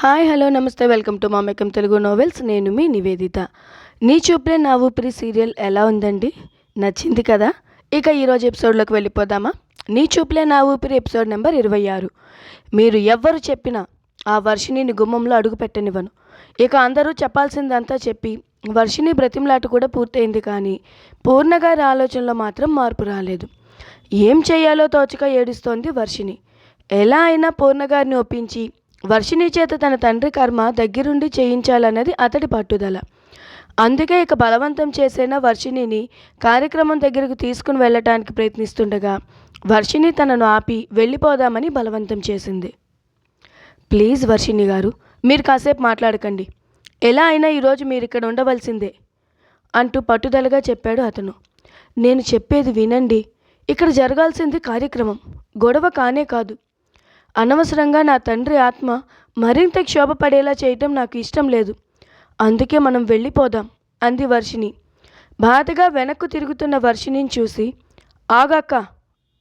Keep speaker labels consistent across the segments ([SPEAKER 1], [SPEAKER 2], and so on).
[SPEAKER 1] Hi hello నమస్తే welcome to మామెకం Telugu novels. నేను మీ నివేదిత. నీ చూపులే నా ఊపిరి సీరియల్ ఎలా ఉందండి? నచ్చింది కదా? ఇక ఈరోజు ఎపిసోడ్లోకి వెళ్ళిపోదామా? నీ చూపులే నా ఊపిరి ఎపిసోడ్ నెంబర్ ఇరవై ఆరు. మీరు ఎవ్వరు చెప్పినా ఆ వర్షిణిని గుమ్మంలో అడుగు పెట్టనివ్వను. ఇక అందరూ చెప్పాల్సిందంతా చెప్పి వర్షిణి బ్రతిమలాట కూడా పూర్తయింది కానీ పూర్ణగారి ఆలోచనలో మాత్రం మార్పు రాలేదు. ఏం చేయాలో తోచక ఏడుస్తోంది వర్షిణి. ఎలా అయినా పూర్ణగారిని ఒప్పించి వర్షిణి చేత తన తండ్రి కర్మ దగ్గరుండి చేయించాలన్నది అతడి పట్టుదల. అందుకే ఇక బలవంతం చేసిన వర్షిణిని కార్యక్రమం దగ్గరకు తీసుకుని వెళ్ళటానికి ప్రయత్నిస్తుండగా వర్షిణి తనను ఆపి వెళ్ళిపోదామని బలవంతం చేసింది. ప్లీజ్ వర్షిణి గారు మీరు కాసేపు మాట్లాడకండి. ఎలా అయినా ఈరోజు మీరు ఇక్కడ ఉండవలసిందే అంటూ పట్టుదలగా చెప్పాడు అతను. నేను చెప్పేది వినండి. ఇక్కడ జరగాల్సింది కార్యక్రమం. గొడవ కానే కాదు. అనవసరంగా నా తండ్రి ఆత్మ మరింత క్షోభపడేలా చేయటం నాకు ఇష్టం లేదు. అందుకే మనం వెళ్ళిపోదాం అంది వర్షిణి. బాధగా వెనక్కు తిరుగుతున్న వర్షిణిని చూసి ఆగాక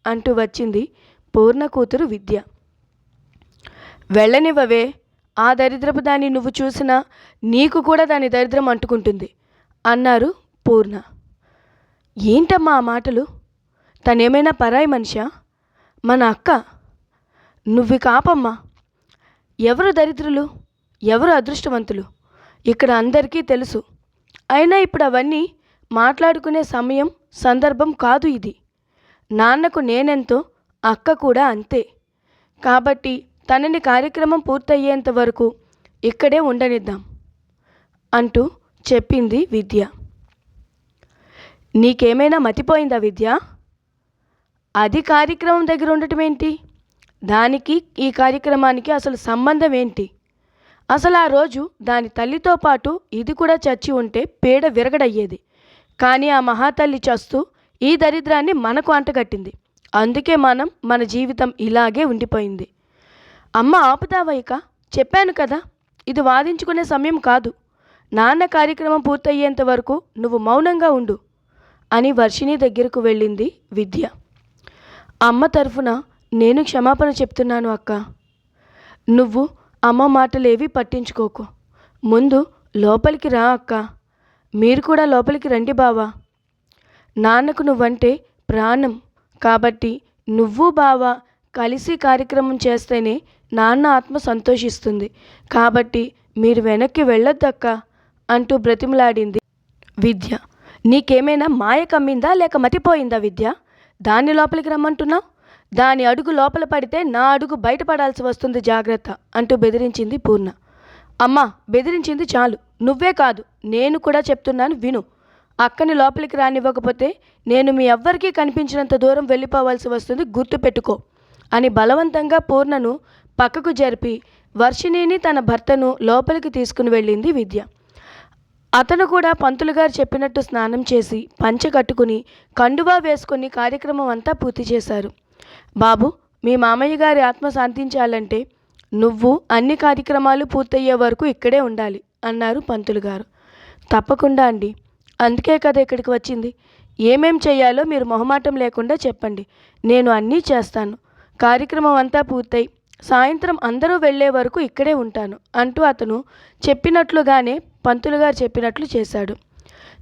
[SPEAKER 1] అంటూ వచ్చింది పూర్ణ కూతురు విద్య. వెళ్ళనివ్వవే ఆ దరిద్రపు దాన్ని నువ్వు చూసినా నీకు కూడా దాని దరిద్రం అంటుకుంటుంది అన్నారు పూర్ణ. ఏంటమ్మా ఆ మాటలు? తనేమైనా పరాయి మనిషా? మన అక్క నువ్వు కాపమ్మా. ఎవరు దరిద్రులు? ఎవరు అదృష్టవంతులు? ఇక్కడ అందరికీ తెలుసు. అయినా ఇప్పుడు అవన్నీ మాట్లాడుకునే సమయం సందర్భం కాదు ఇది. నాన్నకు నేనెంతో అక్క కూడా అంతే. కాబట్టి తనని కార్యక్రమం పూర్తయ్యేంత వరకు ఇక్కడే ఉండనిద్దాం అంటూ చెప్పింది విద్య. నీకేమైనా మతిపోయిందా విద్య? అది కార్యక్రమం దగ్గర ఉండటం ఏంటి దానికి ఈ కార్యక్రమానికి అసలు సంబంధం ఏంటి? అసలు ఆ రోజు దాని తల్లితో పాటు ఇది కూడా చచ్చి ఉంటే పేడ విరగడయ్యేది. కానీ ఆ మహాతల్లి చస్తూ ఈ దరిద్రాన్ని మనకు అంటగట్టింది. అందుకే మనం మన జీవితం ఇలాగే ఉండిపోయింది. అమ్మ ఆపుతావైక చెప్పాను కదా ఇది వాదించుకునే సమయం కాదు. నాన్న కార్యక్రమం పూర్తయ్యేంత వరకు నువ్వు మౌనంగా ఉండు అని వర్షిణి దగ్గరకు వెళ్ళింది విద్య. అమ్మ తరఫున నేను క్షమాపణ చెప్తున్నాను అక్క. నువ్వు అమ్మ మాటలేవి పట్టించుకోకు. ముందు లోపలికి రా అక్క. మీరు కూడా లోపలికి రండి బావా. నాన్నకు నువ్వంటే ప్రాణం. కాబట్టి నువ్వు బావా కలిసి కార్యక్రమం చేస్తేనే నాన్న ఆత్మ సంతోషిస్తుంది. కాబట్టి మీరు వెనక్కి వెళ్ళొద్దక్క అంటూ బ్రతిమలాడింది విద్య. నీకేమైనా మాయ కమ్మిందా లేక మతిపోయిందా విద్య? దాన్ని లోపలికి రమ్మంటున్నావు? దాని అడుగు లోపల పడితే నా అడుగు బయటపడాల్సి వస్తుంది జాగ్రత్త అంటూ బెదిరించింది పూర్ణ. అమ్మా బెదిరించింది చాలు. నువ్వే కాదు నేను కూడా చెప్తున్నాను విను. అక్కని లోపలికి రానివ్వకపోతే నేను మీ ఎవ్వరికీ కనిపించినంత దూరం వెళ్ళిపోవాల్సి వస్తుంది గుర్తుపెట్టుకో అని బలవంతంగా పూర్ణను పక్కకు జరిపి వర్షిణిని తన భర్తను లోపలికి తీసుకుని వెళ్ళింది విద్య. అతను కూడా పంతులు గారు చెప్పినట్టు స్నానం చేసి పంచ కట్టుకుని కండువా వేసుకుని కార్యక్రమం అంతా పూర్తి చేశారు. బాబు మీ మామయ్య గారి ఆత్మ శాంతించాలంటే నువ్వు అన్ని కార్యక్రమాలు పూర్తయ్యే వరకు ఇక్కడే ఉండాలి అన్నారు పంతులు గారు. తప్పకుండా అండి. అందుకే కదా ఇక్కడికి వచ్చింది. ఏమేం చేయాలో మీరు మొహమాటం లేకుండా చెప్పండి. నేను అన్నీ చేస్తాను. కార్యక్రమం అంతా పూర్తయి సాయంత్రం అందరూ వెళ్ళే వరకు ఇక్కడే ఉంటాను అంటూ అతను చెప్పినట్లుగానే పంతులు గారు చెప్పినట్లు చేశాడు.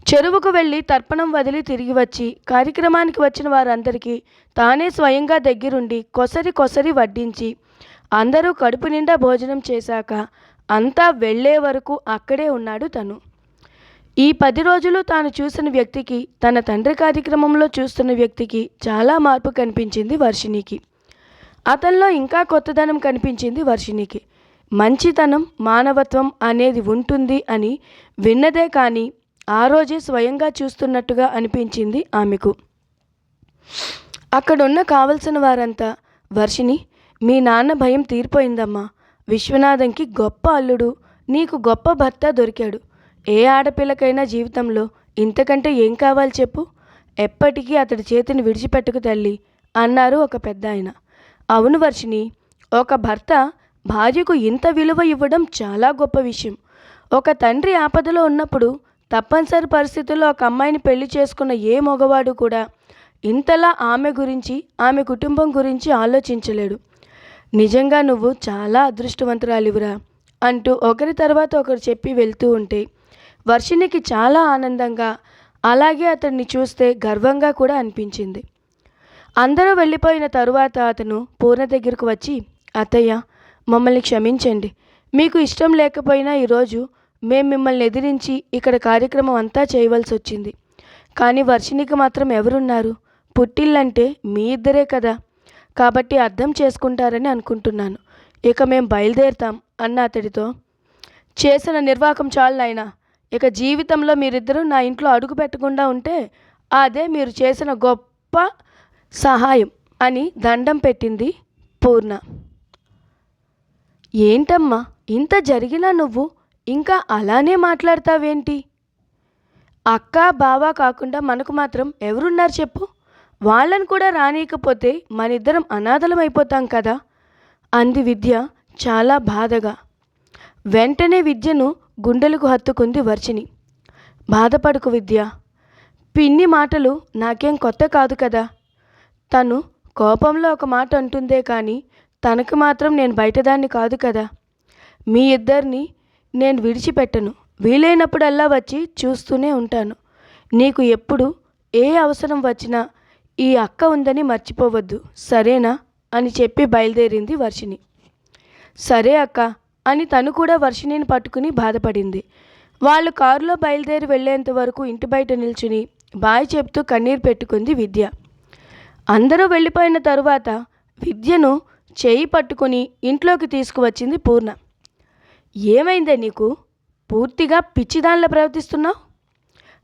[SPEAKER 1] చెరువుకు వెళ్ళి తర్పణం వదిలి తిరిగి వచ్చి కార్యక్రమానికి వచ్చిన వారందరికీ తానే స్వయంగా దగ్గరుండి కొసరి కొసరి వడ్డించి అందరూ కడుపు నిండా భోజనం చేశాక అంతా వెళ్ళే వరకు అక్కడే ఉన్నాడు తను. ఈ పది రోజులు తాను చూసిన వ్యక్తికి తన తండ్రి కార్యక్రమంలో చూస్తున్న వ్యక్తికి చాలా మార్పు కనిపించింది వర్షిణికి. అతనిలో ఇంకా కొత్తదనం కనిపించింది వర్షిణికి. మంచితనం మానవత్వం అనేది ఉంటుంది అని విన్నదే కానీ ఆ రోజే స్వయంగా చూస్తున్నట్టుగా అనిపించింది ఆమెకు. అక్కడున్న కావలసిన వారంతా వర్షిని మీ నాన్న భయం తీరిపోయిందమ్మా. విశ్వనాథంకి గొప్ప అల్లుడు నీకు గొప్ప భర్త దొరికాడు. ఏ ఆడపిల్లకైనా జీవితంలో ఇంతకంటే ఏం కావాలి చెప్పు? ఎప్పటికీ అతడి చేతిని విడిచిపెట్టుకు తల్లి అన్నారు ఒక పెద్ద ఆయన అవును వర్షిని ఒక భర్త భార్యకు ఇంత విలువ ఇవ్వడం చాలా గొప్ప విషయం. ఒక తండ్రి ఆపదలో ఉన్నప్పుడు తప్పనిసరి పరిస్థితుల్లో ఒక అమ్మాయిని పెళ్ళి చేసుకున్న ఏ మగవాడు కూడా ఇంతలా ఆమె గురించి ఆమె కుటుంబం గురించి ఆలోచించలేడు. నిజంగా నువ్వు చాలా అదృష్టవంతురాలివురా అంటూ ఒకరి తర్వాత ఒకరు చెప్పి వెళ్తూ ఉంటే వర్షినికి చాలా ఆనందంగా అలాగే అతన్ని చూస్తే గర్వంగా కూడా అనిపించింది. అందరూ వెళ్ళిపోయిన తరువాత అతను పూర్ణ దగ్గరకు వచ్చి అత్తయ్య మమ్మల్ని క్షమించండి. మీకు ఇష్టం లేకపోయినా ఈరోజు మేము మిమ్మల్ని ఎదిరించి ఇక్కడ కార్యక్రమం అంతా చేయవలసి వచ్చింది. కానీ వర్షినికి మాత్రం ఎవరున్నారు? పుట్టిల్లంటే మీ ఇద్దరే కదా. కాబట్టి అర్థం చేసుకుంటారని అనుకుంటున్నాను. ఇక మేము బయలుదేరుతాం అన్న అతడితో. చేసిన నిర్వాహకం చాలు నాయన. ఇక జీవితంలో మీరిద్దరూ నా ఇంట్లో అడుగు పెట్టకుండా ఉంటే అదే మీరు చేసిన గొప్ప సహాయం అని దండం పెట్టింది పూర్ణ. ఏంటమ్మా? ఇంత జరిగినా నువ్వు ఇంకా అలానే మాట్లాడతావేంటి? అక్క బావ కాకుండా మనకు మాత్రం ఎవరున్నారు చెప్పు? వాళ్ళని కూడా రానీయకపోతే మనిద్దరం అనాథలం అయిపోతాం కదా? అంది విద్య చాలా బాధగా. వెంటనే విద్యను గుండెలకు హత్తుకుంది వర్చిని బాధపడుకు విద్య. పిన్ని మాటలు నాకేం కొత్త కాదు కదా? తను కోపంలో ఒక మాట అంటుందే కానీ తనకు మాత్రం నేను బయటదాన్ని కాదు కదా? మీ ఇద్దరిని నేను విడిచిపెట్టను. వీలైనప్పుడల్లా వచ్చి చూస్తూనే ఉంటాను. నీకు ఎప్పుడు ఏ అవసరం వచ్చినా ఈ అక్క ఉందని మర్చిపోవద్దు సరేనా? అని చెప్పి బయలుదేరింది వర్షిని సరే అక్క అని తను కూడా వర్షిణిని పట్టుకుని బాధపడింది. వాళ్ళు కారులో బయలుదేరి వెళ్ళేంత వరకు ఇంటి బయట నిల్చుని బాయ్ చెప్తూ కన్నీరు పెట్టుకుంది విద్య. అందరూ వెళ్ళిపోయిన తరువాత విద్యను చేయి పట్టుకుని ఇంట్లోకి తీసుకువచ్చింది పూర్ణ. ఏమైందే నీకు? పూర్తిగా పిచ్చిదానిలా ప్రవర్తిస్తున్నావు?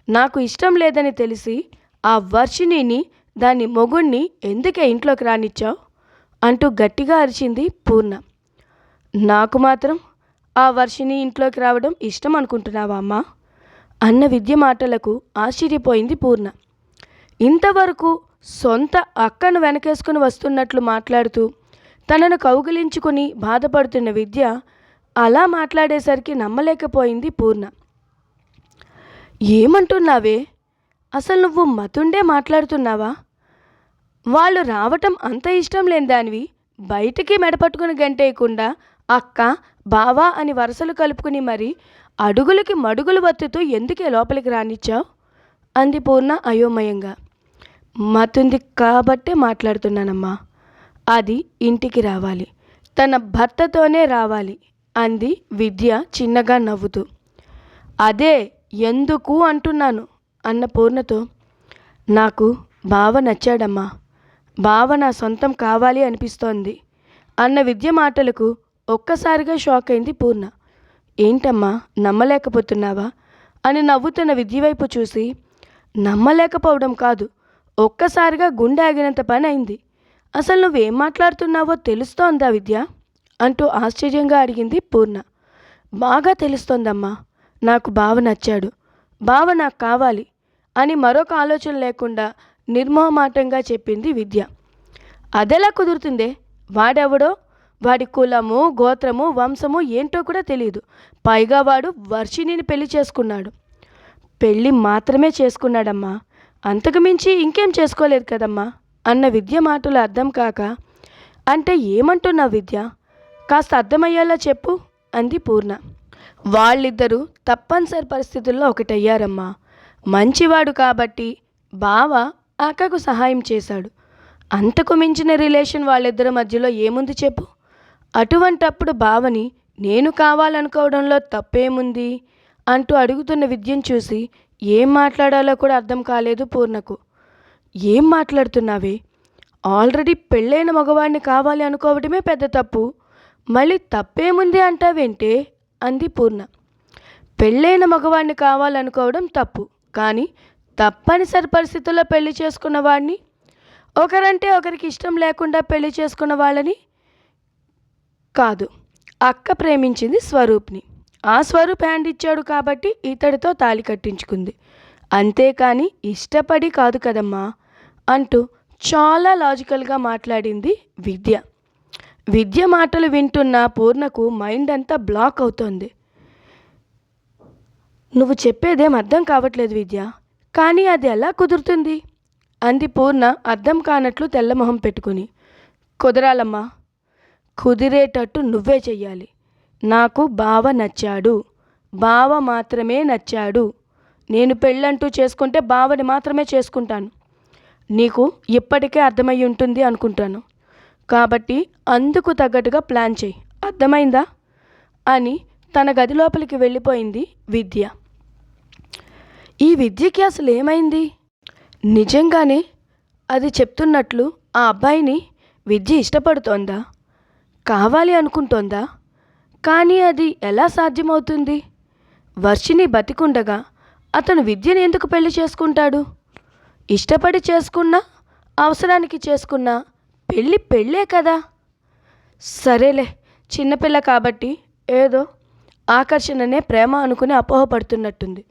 [SPEAKER 1] నాకు ఇష్టం లేదని తెలిసి ఆ వర్షిణిని దాని మొగుణ్ణి ఎందుకే ఇంట్లోకి రానిచ్చావు? అంటూ గట్టిగా అరిచింది పూర్ణ. నాకు మాత్రం ఆ వర్షిని ఇంట్లోకి రావడం ఇష్టం అనుకుంటున్నావా అమ్మా? అన్న విద్య మాటలకు ఆశ్చర్యపోయింది పూర్ణ. ఇంతవరకు సొంత అక్కను వెనకేసుకుని వస్తున్నట్లు మాట్లాడుతూ తనను కౌగిలించుకుని బాధపడుతున్న విద్య అలా మాట్లాడేసరికి నమ్మలేకపోయింది పూర్ణ. ఏమంటున్నావే? అసలు నువ్వు మతుండే మాట్లాడుతున్నావా? వాళ్ళు రావటం అంత ఇష్టం లేని దానివి. బయటికి మెడపట్టుకుని గంటేయకుండా అక్క బావా అని వరసలు కలుపుకుని మరి అడుగులకి మడుగులు వత్తుతూ ఎందుకే లోపలికి రానిచ్చావు? అంది పూర్ణ అయోమయంగా. మతుంది కాబట్టే మాట్లాడుతున్నానమ్మా. అది ఇంటికి రావాలి. తన భర్తతోనే రావాలి. అంది విద్య చిన్నగా నవ్వుతూ. అదే ఎందుకు అంటున్నాను? అన్న పూర్ణతో. నాకు బావ నచ్చాడమ్మా. బావ నా సొంతం కావాలి అనిపిస్తోంది అన్న విద్య మాటలకు ఒక్కసారిగా షాక్ అయింది పూర్ణ. ఏంటమ్మా నమ్మలేకపోతున్నావా? అని నవ్వుతున్న విద్య వైపు చూసి నమ్మలేకపోవడం కాదు ఒక్కసారిగా గుండె ఆగినంత పని అయింది. అసలు నువ్వేం మాట్లాడుతున్నావో తెలుస్తోందా విద్య? అంటూ ఆశ్చర్యంగా అడిగింది పూర్ణ. బాగా తెలుస్తోందమ్మా నాకు బావ నచ్చాడు. బావ నాకు కావాలి అని మరొక ఆలోచన లేకుండా నిర్మోహమాటంగా చెప్పింది విద్య. అదెలా కుదురుతుందే? వాడెవడో? వాడి కులము గోత్రము వంశము ఏంటో కూడా తెలియదు పైగా వాడు వర్షిణిని పెళ్ళి చేసుకున్నాడు. పెళ్ళి మాత్రమే చేసుకున్నాడమ్మా. అంతకు మించి ఇంకేం చేసుకోలేదు కదమ్మా అన్న విద్య మాటలు అర్థం కాక అంటే ఏమంటున్నావు విద్య? కాస్త అర్థమయ్యేలా చెప్పు అంది పూర్ణ. వాళ్ళిద్దరూ తప్పనిసరి పరిస్థితుల్లో ఒకటయ్యారమ్మా. మంచివాడు కాబట్టి బావ అక్కకు సహాయం చేశాడు. అంతకు మించిన రిలేషన్ వాళ్ళిద్దరి మధ్యలో ఏముంది చెప్పు? అటువంటప్పుడు బావని నేను కావాలనుకోవడంలో తప్పేముంది? అంటూ అడుగుతున్న విద్యను చూసి ఏం మాట్లాడాలో కూడా అర్థం కాలేదు పూర్ణకు. ఏం మాట్లాడుతున్నావే? ఆల్రెడీ పెళ్ళైన మగవాడిని కావాలి అనుకోవడమే పెద్ద తప్పు. మళ్ళీ తప్పేముంది అంటావేంటే? అంది పూర్ణ. పెళ్ళైన మగవాడిని కావాలనుకోవడం తప్పు. కానీ తప్పనిసరి పరిస్థితుల్లో పెళ్ళి చేసుకున్న వాడిని ఒకరంటే ఒకరికి ఇష్టం లేకుండా పెళ్ళి చేసుకున్న వాళ్ళని? కాదు. అక్క ప్రేమించింది స్వరూప్ని. ఆ స్వరూప్ హ్యాండ్ ఇచ్చాడు కాబట్టి ఇతడితో తాళి కట్టించుకుంది. అంతేకాని ఇష్టపడి కాదు కదమ్మా అంటూ చాలా లాజికల్గా మాట్లాడింది విద్య. విద్య మాటలు వింటున్న పూర్ణకు మైండ్ అంతా బ్లాక్ అవుతోంది. నువ్వు చెప్పేదేం అర్థం కావట్లేదు విద్య. కానీ అది ఎలా కుదురుతుంది? అంది పూర్ణ అర్థం కానట్లు తెల్లమొహం పెట్టుకుని. కుదరాలమ్మా. కుదిరేటట్టు నువ్వే చెయ్యాలి. నాకు బావ నచ్చాడు. బావ మాత్రమే నచ్చాడు. నేను పెళ్ళంటూ చేసుకుంటే బావని మాత్రమే చేసుకుంటాను. నీకు ఇప్పటికే అర్థమై ఉంటుంది అనుకుంటాను. కాబట్టి అందుకు తగ్గట్టుగా ప్లాన్ చేయి. అర్థమైందా? అని తన గది లోపలికి వెళ్ళిపోయింది విద్య. ఈ విద్యకి అసలు ఏమైంది? నిజంగానే అది చెప్తున్నట్లు ఆ అబ్బాయిని విద్య ఇష్టపడుతోందా? కావాలి అనుకుంటోందా? కానీ అది ఎలా సాధ్యమవుతుంది? వర్షిని బతికుండగా అతను విద్యను ఎందుకు పెళ్ళి చేసుకుంటాడు? ఇష్టపడి చేసుకున్నా అవసరానికి చేసుకున్నా పెళ్ళి పెళ్ళే కదా? సరేలే చిన్నపిల్ల కాబట్టి ఏదో ఆకర్షణనే ప్రేమ అనుకుని అపోహపడుతున్నట్టుంది.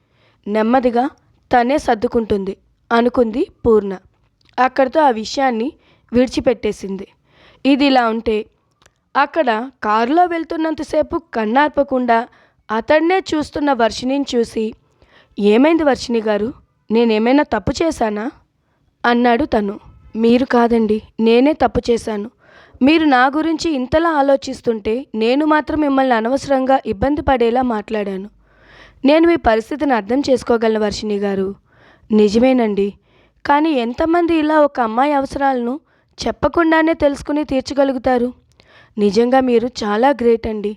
[SPEAKER 1] నెమ్మదిగా తనే సర్దుకుంటుంది అనుకుంది పూర్ణ. అక్కడితో ఆ విషయాన్ని విడిచిపెట్టేసింది. ఇది ఇలా ఉంటే అక్కడ కారులో వెళ్తున్నంతసేపు కన్నార్పకుండా అతన్నే చూస్తున్న వర్షిణిని చూసి ఏమైంది వర్షిణి గారు? నేనేమైనా తప్పు చేశానా? అన్నాడు తను. మీరు కాదండి నేనే తప్పు చేశాను. మీరు నా గురించి ఇంతలా ఆలోచిస్తుంటే నేను మాత్రం మిమ్మల్ని అనవసరంగా ఇబ్బంది పడేలా మాట్లాడాను. నేను మీ పరిస్థితిని అర్థం చేసుకోగలను వర్షిణి గారు. నిజమేనండి. కానీ ఎంతమంది ఇలా ఒక అమ్మాయి అవసరాలను చెప్పకుండానే తెలుసుకుని తీర్చగలుగుతారు? నిజంగా మీరు చాలా గ్రేట్ అండి.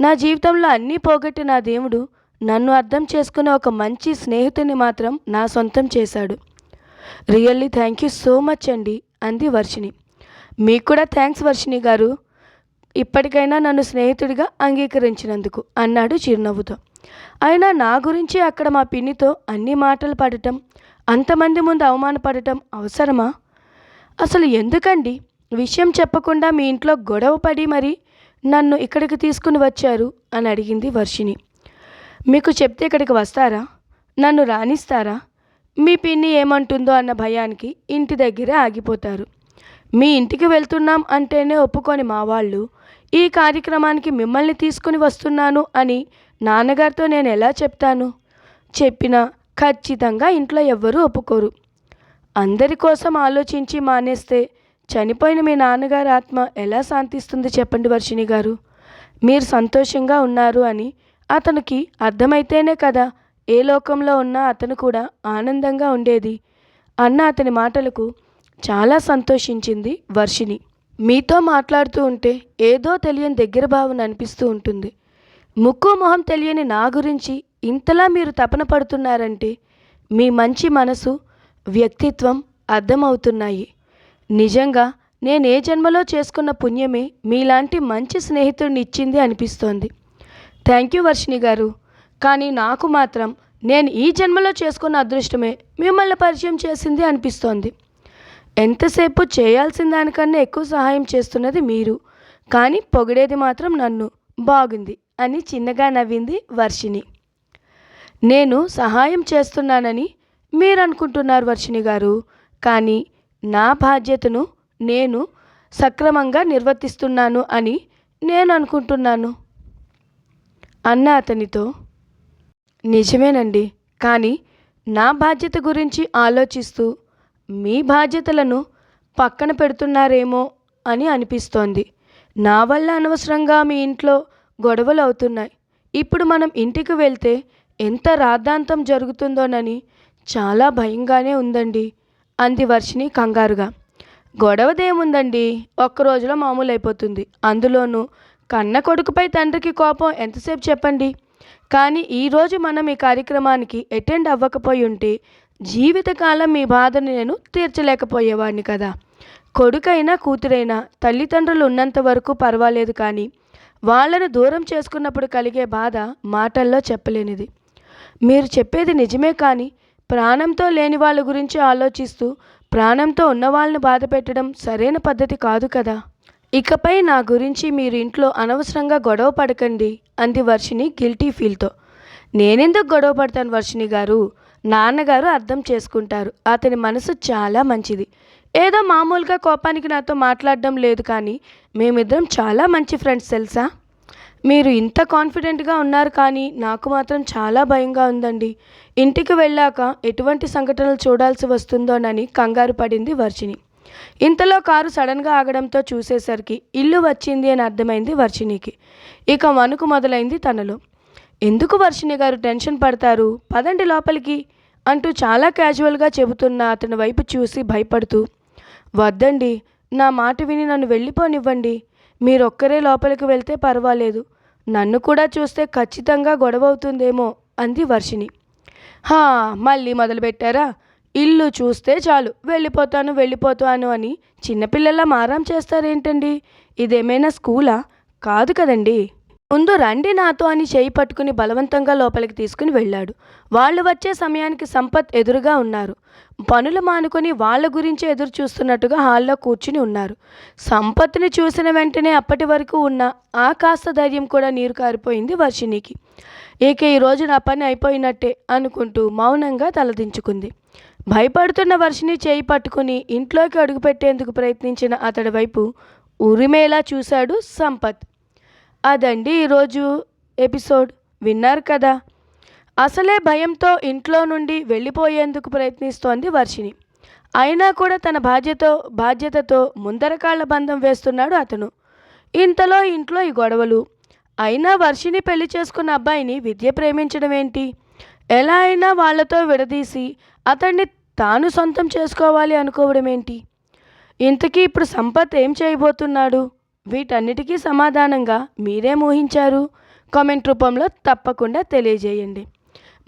[SPEAKER 1] నా జీవితంలో అన్నీ పోగొట్టి నా దేవుడు నన్ను అర్థం చేసుకునే ఒక మంచి స్నేహితుని మాత్రం నా సొంతం చేశాడు. Really thank you so much అండి అంది వర్షిణి. మీకు కూడా థ్యాంక్స్ వర్షిణి గారు. ఇప్పటికైనా నన్ను స్నేహితుడిగా అంగీకరించినందుకు అన్నాడు చిరునవ్వుతో. అయినా నా గురించి అక్కడ మా పిన్నితో అన్ని మాటలు పడటం అంతమంది ముందు అవమానపడటం అవసరమా? అసలు ఎందుకండి? విషయం చెప్పకుండా మీ ఇంట్లో గొడవ పడి మరి నన్ను ఇక్కడికి తీసుకుని వచ్చారు అని అడిగింది వర్షిణి. మీకు చెప్తే ఇక్కడికి వస్తారా? నన్ను రాణిస్తారా మీ పిన్ని ఏమంటుందో అన్న భయానికి ఇంటి దగ్గరే ఆగిపోతారు. మీ ఇంటికి వెళ్తున్నాం అంటేనే ఒప్పుకొని మా వాళ్ళు ఈ కార్యక్రమానికి మిమ్మల్ని తీసుకుని వస్తున్నాను అని నాన్నగారితో నేను ఎలా చెప్తాను? చెప్పినా ఖచ్చితంగా ఇంట్లో ఎవ్వరూ ఒప్పుకోరు. అందరి కోసం ఆలోచించి మానేస్తే చనిపోయిన మీ నాన్నగారి ఆత్మ ఎలా శాంతిస్తుంది చెప్పండి వర్షిణి గారు. మీరు సంతోషంగా ఉన్నారు అని అతనికి అర్థమైతేనే కదా ఏ లోకంలో ఉన్నా అతను కూడా ఆనందంగా ఉండేది. అన్న అతని మాటలకు చాలా సంతోషించింది వర్షిణి. మీతో మాట్లాడుతూ ఉంటే ఏదో తెలియని దగ్గర భావన అనిపిస్తూ ఉంటుంది. ముక్కు మొహం తెలియని నా గురించి ఇంతలా మీరు తపన పడుతున్నారంటే మీ మంచి మనసు వ్యక్తిత్వం అర్థమవుతున్నాయి. నిజంగా నేను ఏ జన్మలో చేసుకున్న పుణ్యమే మీలాంటి మంచి స్నేహితుడిని ఇచ్చింది అనిపిస్తోంది. థ్యాంక్ యూ వర్షిణి గారు. కానీ నాకు మాత్రం నేను ఈ జన్మలో చేసుకున్న అదృష్టమే మిమ్మల్ని పరిచయం చేసింది అనిపిస్తోంది. ఎంతసేపు చేయాల్సిన దానికన్నా ఎక్కువ సహాయం చేస్తున్నది మీరు. కానీ పొగిడేది మాత్రం నన్ను బాగుంది అని చిన్నగా నవ్వింది వర్షిణి. నేను సహాయం చేస్తున్నానని మీరు అనుకుంటున్నారు వర్షిణి గారు. కానీ నా బాధ్యతను నేను సక్రమంగా నిర్వర్తిస్తున్నాను అని నేను అనుకుంటున్నాను అన్న అతనితో నిజమేనండి. కానీ నా బాధ్యత గురించి ఆలోచిస్తూ మీ బాధ్యతలను పక్కన పెడుతున్నారేమో అని అనిపిస్తోంది. నా వల్ల అనవసరంగా మీ ఇంట్లో గొడవలు అవుతున్నాయి. ఇప్పుడు మనం ఇంటికి వెళ్తే ఎంత రాద్ధాంతం జరుగుతుందోనని చాలా భయంగానే ఉందండి అంది వర్షిని కంగారుగా. గొడవదేముందండి? ఒక్క రోజులో మామూలు అయిపోతుంది అందులోనూ కన్న కొడుకుపై తండ్రికి కోపం ఎంతసేపు చెప్పండి? కానీ ఈరోజు మనం ఈ కార్యక్రమానికి అటెండ్ అవ్వకపోయి ఉంటే జీవితకాలం మీ బాధను నేను తీర్చలేకపోయేవాడిని కదా. కొడుకైనా కూతురైనా తల్లిదండ్రులు ఉన్నంత వరకు పర్వాలేదు కానీ వాళ్ళను దూరం చేసుకున్నప్పుడు కలిగే బాధ మాటల్లో చెప్పలేనిది. మీరు చెప్పేది నిజమే కానీ ప్రాణంతో లేని వాళ్ళ గురించి ఆలోచిస్తూ ప్రాణంతో ఉన్న వాళ్ళని బాధ పెట్టడం సరైన పద్ధతి కాదు కదా. ఇకపై నా గురించి మీరు ఇంట్లో అనవసరంగా గొడవ పడకండి. అంది వర్షిని గిల్టీ ఫీల్తో. నేనెందుకు గొడవ పడతాను వర్షిని గారు? నాన్నగారు అర్థం చేసుకుంటారు. అతని మనసు చాలా మంచిది. ఏదో మామూలుగా కోపానికి నాతో మాట్లాడడం లేదు కానీ మేమిద్దరం చాలా మంచి ఫ్రెండ్స్ తెలుసా? మీరు ఇంత కాన్ఫిడెంట్గా ఉన్నారు కానీ నాకు మాత్రం చాలా భయంగా ఉందండి. ఇంటికి వెళ్ళాక ఎటువంటి సంఘటనలు చూడాల్సి వస్తుందోనని కంగారు పడింది వర్షిని ఇంతలో కారు సడన్గా ఆగడంతో చూసేసరికి ఇల్లు వచ్చింది అని అర్థమైంది వర్షినికి ఇక వణుకు మొదలైంది తనలో. ఎందుకు వర్షిణి గారు టెన్షన్ పడతారు? పదండి లోపలికి అంటూ చాలా క్యాజువల్గా చెబుతున్న అతని వైపు చూసి భయపడుతూ వద్దండి నా మాట విని నన్ను వెళ్ళిపోనివ్వండి. మీరొక్కరే లోపలికి వెళ్తే పర్వాలేదు. నన్ను కూడా చూస్తే ఖచ్చితంగా గొడవ అవుతుందేమో అంది వర్షిణి. హా మళ్ళీ మొదలుపెట్టారా? ఇల్లు చూస్తే చాలు వెళ్ళిపోతాను వెళ్ళిపోతాను అని చిన్నపిల్లల మారం చేస్తారేంటండి? ఇదేమైనా స్కూలా? కాదు కదండి. ముందు రండి నాతో అని చేయి పట్టుకుని బలవంతంగా లోపలికి తీసుకుని వెళ్ళాడు. వాళ్ళు వచ్చే సమయానికి సంపత్ ఎదురుగా ఉన్నారు. పనులు మానుకొని వాళ్ళ గురించి ఎదురు చూస్తున్నట్టుగా హాల్లో కూర్చుని ఉన్నారు. సంపత్ని చూసిన వెంటనే అప్పటి వరకు ఉన్న ఆ కాస్త ధైర్యం కూడా నీరు కారిపోయింది వర్షినికి ఇక ఈరోజు నా పని అయిపోయినట్టే అనుకుంటూ మౌనంగా తలదించుకుంది. భయపడుతున్న వర్షిని చేయి పట్టుకుని ఇంట్లోకి అడుగుపెట్టేందుకు ప్రయత్నించిన అతడి వైపు ఉరిమేలా చూశాడు సంపత్. అదండి ఈరోజు ఎపిసోడ్. విన్నారు కదా? అసలే భయంతో ఇంట్లో నుండి వెళ్ళిపోయేందుకు ప్రయత్నిస్తోంది వర్షిని అయినా కూడా తన బాధ్యత బాధ్యతతో ముందరకాళ్ళ బంధం వేస్తున్నాడు అతను. ఇంతలో ఇంట్లో ఈ గొడవలు. అయినా వర్షిని పెళ్ళి చేసుకున్న అబ్బాయిని విద్య ప్రేమించడం ఏంటి ఎలా అయినా వాళ్ళతో విడదీసి అతన్ని తాను సొంతం చేసుకోవాలి అనుకోవడం ఏంటి? ఇంతకీ ఇప్పుడు సంపత్ ఏం చేయబోతున్నాడు? వీటన్నిటికీ సమాధానంగా మీరేం ఊహించారు? కామెంట్ రూపంలో తప్పకుండా తెలియజేయండి.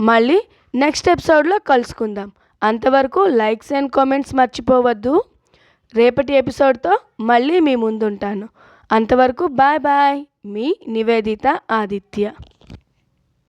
[SPEAKER 1] మళ్ళీ నెక్స్ట్ ఎపిసోడ్లో కలుసుకుందాం. అంతవరకు లైక్స్ అండ్ కామెంట్స్ మర్చిపోవద్దు. రేపటి ఎపిసోడ్తో మళ్ళీ మీ ముందుంటాను. అంతవరకు బాయ్ బాయ్. మీ నివేదిత ఆదిత్య.